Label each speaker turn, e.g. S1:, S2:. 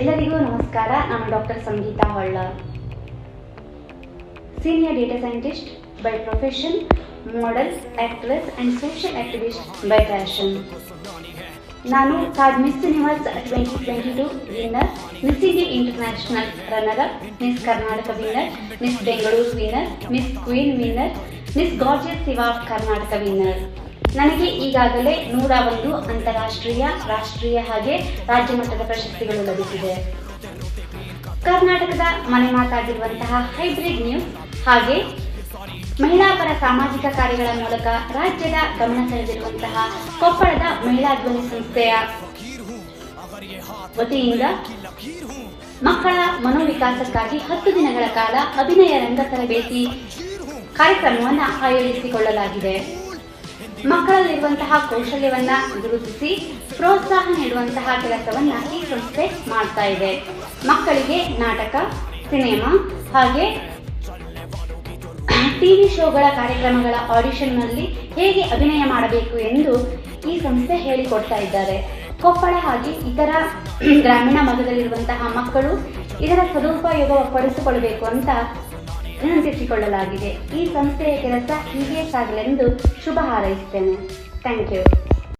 S1: ಎಲ್ಲರಿಗೂ ನಮಸ್ಕಾರ. ನಾನು doctor Sangeeta Holla. Senior data scientist by profession model actress and social activist by fashion ನಾನು ಕಾಡ್ Miss Universe twenty twenty two winner Miss India international runner up Miss Karnataka winner Miss Bengaluru winner Miss Queen winner Miss Gorgeous ಸಿವಾ Karnataka winner ನನಗೆ ಈಗಾಗಲೇ ನೂರ ಒಂದು ಅಂತಾರಾಷ್ಟ್ರೀಯ, ರಾಷ್ಟ್ರೀಯ ಹಾಗೆ ರಾಜ್ಯ ಮಟ್ಟದ ಪ್ರಶಸ್ತಿಗಳು ಲಭಿಸಿದೆ. ಕರ್ನಾಟಕದ ಮನೆ ಮಾತಾಗಿರುವಂತಹ ಹೈಬ್ರಿಡ್ ನ್ಯೂಸ್ ಹಾಗೆ ಮಹಿಳಾ ಪರ ಸಾಮಾಜಿಕ ಕಾರ್ಯಗಳ ಮೂಲಕ ರಾಜ್ಯದ ಗಮನ ಸೆಳೆದಿರುವಂತಹ ಕೊಪ್ಪಳದ ಮಹಿಳಾ ಧ್ವನಿ ಸಂಸ್ಥೆಯ ವತಿಯಿಂದ ಮಕ್ಕಳ ಮನೋವಿಕಾಸಕ್ಕಾಗಿ ಹತ್ತು ದಿನಗಳ ಕಾಲ ಅಭಿನಯ ರಂಗ ತರಬೇತಿ ಕಾರ್ಯಕ್ರಮವನ್ನು ಆಯೋಜಿಸಿಕೊಳ್ಳಲಾಗಿದೆ. ಮಕ್ಕಳಲ್ಲಿರುವಂತಹ ಕೌಶಲ್ಯವನ್ನ ಗುರುತಿಸಿ ಪ್ರೋತ್ಸಾಹ ನೀಡುವಂತಹ ಕೆಲಸವನ್ನ ಈ ಸಂಸ್ಥೆ ಮಾಡ್ತಾ ಇದೆ. ಮಕ್ಕಳಿಗೆ ನಾಟಕ, ಸಿನಿಮಾ ಹಾಗೆ ಟಿವಿ ಶೋಗಳ ಕಾರ್ಯಕ್ರಮಗಳ ಆಡಿಷನ್ನಲ್ಲಿ ಹೇಗೆ ಅಭಿನಯ ಮಾಡಬೇಕು ಎಂದು ಈ ಸಂಸ್ಥೆ ಹೇಳಿಕೊಡ್ತಾ ಇದ್ದಾರೆ. ಕೊಪ್ಪಳ ಹಾಗೆ ಇತರ ಗ್ರಾಮೀಣ ಭಾಗದಲ್ಲಿರುವಂತಹ ಮಕ್ಕಳು ಇದರ ಸದುಪಯೋಗ ಪಡಿಸಿಕೊಳ್ಳಬೇಕು ಅಂತ ವಿನಂತಿಸಿಕೊಳ್ಳಲಾಗಿದೆ ಈ ಸಂಸ್ಥೆಯ ಕೆಲಸ ಹೀಗೆ ಸಾಗಲೆಂದು ಶುಭ ಹಾರೈಸುತ್ತೇನೆ ಥ್ಯಾಂಕ್ ಯು.